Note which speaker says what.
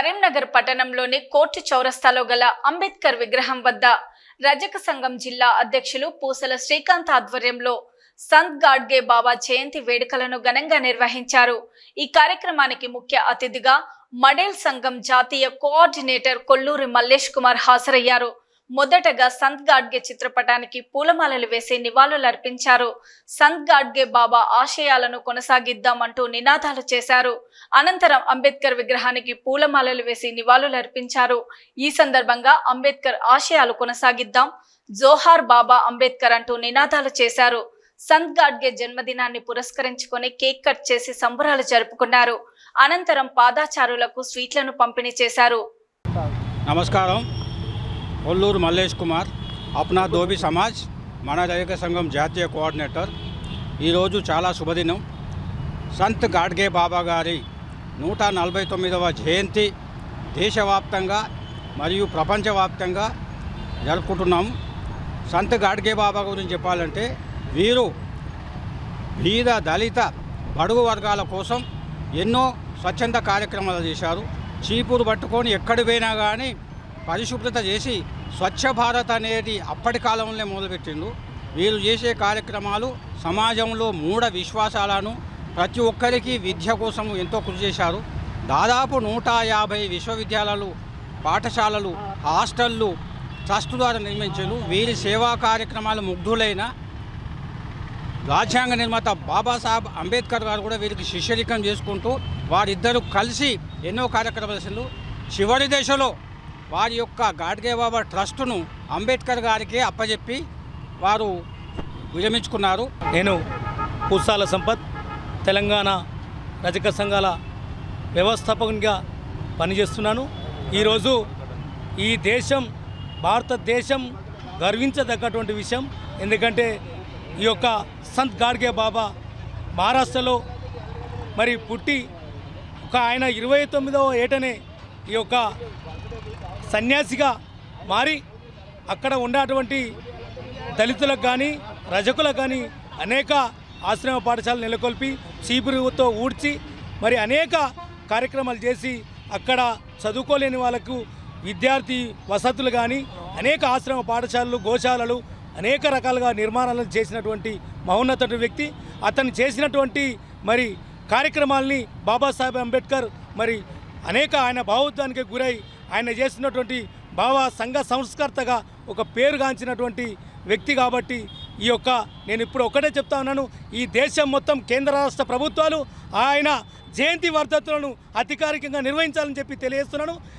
Speaker 1: కరీంనగర్ పట్టణంలోని కోర్టు చౌరస్తాలో గల అంబేద్కర్ విగ్రహం వద్ద రజక సంఘం జిల్లా అధ్యక్షులు పూసల శ్రీకాంత్ ఆధ్వర్యంలో సంత్ గాడ్గే బాబా జయంతి వేడుకలను ఘనంగా నిర్వహించారు. ఈ కార్యక్రమానికి ముఖ్య అతిథిగా మడేల్ సంఘం జాతీయ కోఆర్డినేటర్ కొల్లూరి మల్లేష్ కుమార్ హాజరయ్యారు. మొదటగా సంత్ గాడ్గే చిత్రపటానికి పూలమాలలు వేసి నివాళులర్పించారు. సంత్ గాడ్గే బాబా ఆశయాలను కొనసాగిద్దామంటూ నినాదాలు చేశారు. అనంతరం అంబేద్కర్ విగ్రహానికి పూలమాలలు వేసి నివాళులర్పించారు. ఈ సందర్భంగా అంబేద్కర్ ఆశయాలు కొనసాగిద్దాం జోహార్ బాబా అంబేద్కర్ అంటూ నినాదాలు చేశారు. సంత్ గాడ్గే జన్మదినాన్ని పురస్కరించుకొని కేక్ కట్ చేసి సంబరాలు జరుపుకున్నారు. అనంతరం పాదాచారులకు స్వీట్లను పంపిణీ చేశారు.
Speaker 2: నమస్కారం. కొల్లూరు మల్లేష్ కుమార్ అప్నా దోబి సమాజ్ మన దైవిక సంఘం జాతీయ కోఆర్డినేటర్. ఈరోజు చాలా శుభదినం. సంత్ గాడ్గే బాబా గారి నూట నలభై తొమ్మిదవ జయంతి దేశవ్యాప్తంగా మరియు ప్రపంచవ్యాప్తంగా జరుపుకుంటున్నాము సంత్ గాడ్గే బాబా గురించి చెప్పాలంటే వీరు బీద దళిత బడుగు వర్గాల కోసం ఎన్నో స్వచ్ఛంద కార్యక్రమాలు చేశారు. చీపురు పట్టుకొని ఎక్కడి పోయినా కానీ పరిశుభ్రత చేసి స్వచ్ఛ భారత్ అనేది అప్పటి కాలంలో మొదలుపెట్టిండు. వీరు చేసే కార్యక్రమాలు సమాజంలో మూఢ విశ్వాసాలను ప్రతి ఒక్కరికి విద్య కోసం ఎంతో కృషి చేశారు. దాదాపు నూట యాభై విశ్వవిద్యాలయాలు పాఠశాలలు హాస్టళ్ళు ట్రస్ట్ ద్వారా నిర్మించారు వీరి సేవా కార్యక్రమాలు ముగ్ధులైన రాజ్యాంగ నిర్మాత బాబాసాహెబ్ అంబేద్కర్ గారు కూడా వీరికి శిష్యరికం చేసుకుంటూ వారిద్దరూ కలిసి ఎన్నో కార్యక్రమాలు చివరి దశలో వారి యొక్క గాడ్గే బాబా ట్రస్టును అంబేద్కర్ గారికి అప్పజెప్పి వారు విరమించుకున్నారు.
Speaker 3: నేను పూసాల సంపత్ తెలంగాణ రజక సంఘాల వ్యవస్థాపకునిగా పనిచేస్తున్నాను. ఈరోజు ఈ దేశం భారతదేశం గర్వించదగ్గటువంటి విషయం. ఎందుకంటే ఈ యొక్క సంత్ గాడ్గే బాబా మహారాష్ట్రలో మరి పుట్టి ఒక ఆయన ఇరవై తొమ్మిదవ ఏటనే ఈ యొక్క సన్యాసిగా మారి అక్కడ ఉన్నటువంటి దళితులకు కానీ రజకులకు కానీ అనేక ఆశ్రమ పాఠశాలలు నెలకొల్పి చీపురుతో ఊడ్చి మరి అనేక కార్యక్రమాలు చేసి అక్కడ చదువుకోలేని వాళ్ళకు విద్యార్థి వసతులు కానీ అనేక ఆశ్రమ పాఠశాలలు గోశాలలు అనేక రకాలుగా నిర్మాణాలు చేసినటువంటి మహోన్నత వ్యక్తి. అతను చేసినటువంటి మరి కార్యక్రమాల్ని బాబాసాహెబ్ అంబేద్కర్ మరి అనేక ఆయన భావోద్వానికి గురై ఆయన చేసినటువంటి భావ సంఘ సంస్కర్తగా ఒక పేరుగాంచినటువంటి వ్యక్తి కాబట్టి ఈ యొక్క నేను ఇప్పుడు ఒకటే చెప్తా ఉన్నాను. ఈ దేశం మొత్తం కేంద్ర రాష్ట్ర ప్రభుత్వాలు ఆయన జయంతి వర్ధతులను అధికారికంగా నిర్వహించాలని చెప్పి తెలియజేస్తున్నాను.